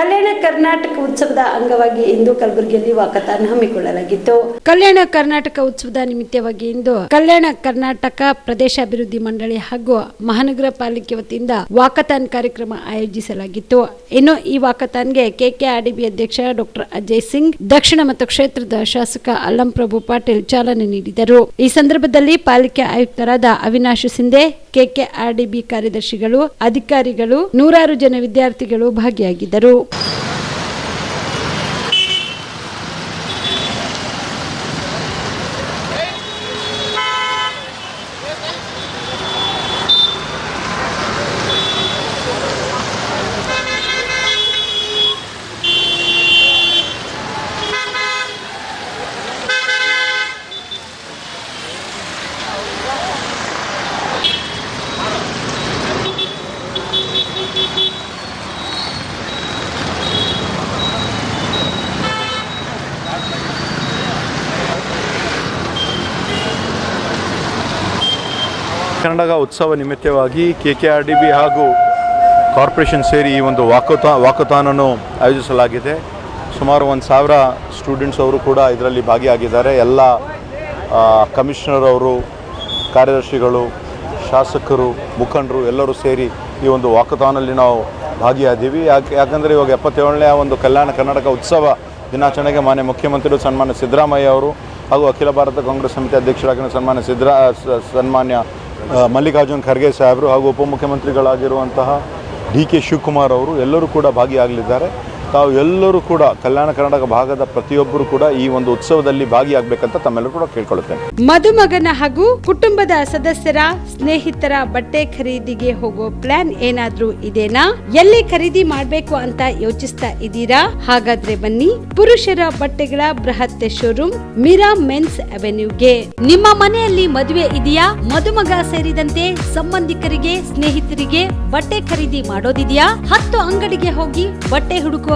ಕಲ್ಯಾಣ ಕರ್ನಾಟಕ ಉತ್ಸವದ ಅಂಗವಾಗಿ ಇಂದು ಕಲಬುರಗಿಯಲ್ಲಿ ವಾಕಥಾನ್ ಹಮ್ಮಿಕೊಳ್ಳಲಾಗಿತ್ತು. ಕಲ್ಯಾಣ ಕರ್ನಾಟಕ ಉತ್ಸವದ ನಿಮಿತ್ತವಾಗಿ ಇಂದು ಕಲ್ಯಾಣ ಕರ್ನಾಟಕ ಪ್ರದೇಶಾಭಿವೃದ್ಧಿ ಮಂಡಳಿ ಹಾಗೂ ಮಹಾನಗರ ಪಾಲಿಕೆ ವತಿಯಿಂದ ವಾಕಥಾನ್ ಕಾರ್ಯಕ್ರಮ ಆಯೋಜಿಸಲಾಗಿತ್ತು. ಇನ್ನು ಈ ವಾಕಥಾನ್ಗೆ ಕೆಕೆಆರ್ಡಿಬಿ ಅಧ್ಯಕ್ಷ ಡಾಕ್ಟರ್ ಅಜಯ್ ಸಿಂಗ್, ದಕ್ಷಿಣ ಮತ್ತು ಕ್ಷೇತ್ರದ ಶಾಸಕ ಅಲ್ಲಂ ಪ್ರಭು ಪಾಟೀಲ್ ಚಾಲನೆ ನೀಡಿದರು. ಈ ಸಂದರ್ಭದಲ್ಲಿ ಪಾಲಿಕೆ ಆಯುಕ್ತರಾದ ಅವಿನಾಶ್ ಸಿಂಧೆ ಕೆಕೆಆರ್ಡಿಬಿ ಕಾರ್ಯದರ್ಶಿಗಳು ಅಧಿಕಾರಿಗಳು ನೂರಾರು ಜನ ವಿದ್ಯಾರ್ಥಿಗಳು ಭಾಗಿಯಾಗಿದ್ದರು. ಕರ್ನಾಟಕ ಉತ್ಸವ ನಿಮಿತ್ತವಾಗಿ K K R D B ಹಾಗೂ ಕಾರ್ಪೊರೇಷನ್ ಸೇರಿ ಈ ಒಂದು ವಾಕಥಾ ವಾಕಥಾನನ್ನು ಆಯೋಜಿಸಲಾಗಿದೆ. ಸುಮಾರು ಒಂದು ಸಾವಿರ ಸ್ಟೂಡೆಂಟ್ಸ್ ಅವರು ಕೂಡ ಇದರಲ್ಲಿ ಭಾಗಿಯಾಗಿದ್ದಾರೆ. ಎಲ್ಲ ಕಮಿಷನರ್ ಅವರು, ಕಾರ್ಯದರ್ಶಿಗಳು, ಶಾಸಕರು, ಮುಖಂಡರು ಎಲ್ಲರೂ ಸೇರಿ ಈ ಒಂದು ವಾಕಥಾನಲ್ಲಿ ನಾವು ಭಾಗಿಯಾದೀವಿ. ಯಾಕೆ, ಯಾಕಂದರೆ ಇವಾಗ ಎಪ್ಪತ್ತೇಳನೇ ಒಂದು ಕಲ್ಯಾಣ ಕರ್ನಾಟಕ ಉತ್ಸವ ದಿನಾಚರಣೆಗೆ ಮಾನ್ಯ ಮುಖ್ಯಮಂತ್ರಿಗಳು ಸನ್ಮಾನ್ಯ ಸಿದ್ದರಾಮಯ್ಯ ಅವರು ಹಾಗೂ ಅಖಿಲ ಭಾರತ ಕಾಂಗ್ರೆಸ್ ಸಮಿತಿ ಅಧ್ಯಕ್ಷರಾಗಿರುವ ಸನ್ಮಾನ್ಯ ಸಿದ್ದರಾ ಸನ್ಮಾನ್ಯ ಮಲ್ಲಿಕಾರ್ಜುನ್ ಖರ್ಗೆ ಸಾಹೇಬರು ಹಾಗೂ ಉಪಮುಖ್ಯಮಂತ್ರಿಗಳಾಗಿರುವಂತಹ ಡಿ ಕೆ ಶಿವಕುಮಾರ್ ಅವರು ಎಲ್ಲರೂ ಕೂಡ ಭಾಗಿಯಾಗಲಿದ್ದಾರೆ. ತಾವು ಎಲ್ಲರೂ ಕೂಡ ಕಲ್ಯಾಣ ಕರ್ನಾಟಕ ಭಾಗದ ಪ್ರತಿಯೊಬ್ಬರು ಕೂಡ ಈ ಒಂದು ಉತ್ಸವದಲ್ಲಿ ಭಾಗಿಯಾಗಬೇಕಂತ ತಮ್ಮೆಲ್ಲರೂ ಕೂಡ ಕೇಳ್ಕೊಳ್ಳುತ್ತೇನೆ. ಮದುಮಗನ ಹಾಗೂ ಕುಟುಂಬದ ಸದಸ್ಯರ ಸ್ನೇಹಿತರ ಬಟ್ಟೆ ಖರೀದಿಗೆ ಹೋಗೋ ಪ್ಲಾನ್ ಏನಾದ್ರೂ ಇದೇನಾ? ಎಲ್ಲಿ ಖರೀದಿ ಮಾಡಬೇಕು ಅಂತ ಯೋಚಿಸ್ತಾ ಇದ್ದೀರಾ? ಹಾಗಾದ್ರೆ ಬನ್ನಿ, ಪುರುಷರ ಬಟ್ಟೆಗಳ ಬೃಹತ್ ಶೋರೂಮ್ ಮಿರಾ ಮೆನ್ಸ್ ಅವೆನ್ಯೂಗೆ. ನಿಮ್ಮ ಮನೆಯಲ್ಲಿ ಮದುವೆ ಇದೆಯಾ? ಮದುಮಗ ಸೇರಿದಂತೆ ಸಂಬಂಧಿಕರಿಗೆ, ಸ್ನೇಹಿತರಿಗೆ ಬಟ್ಟೆ ಖರೀದಿ ಮಾಡೋದಿದೆಯಾ? ಹತ್ತು ಅಂಗಡಿಗೆ ಹೋಗಿ ಬಟ್ಟೆ ಹುಡುಕುವ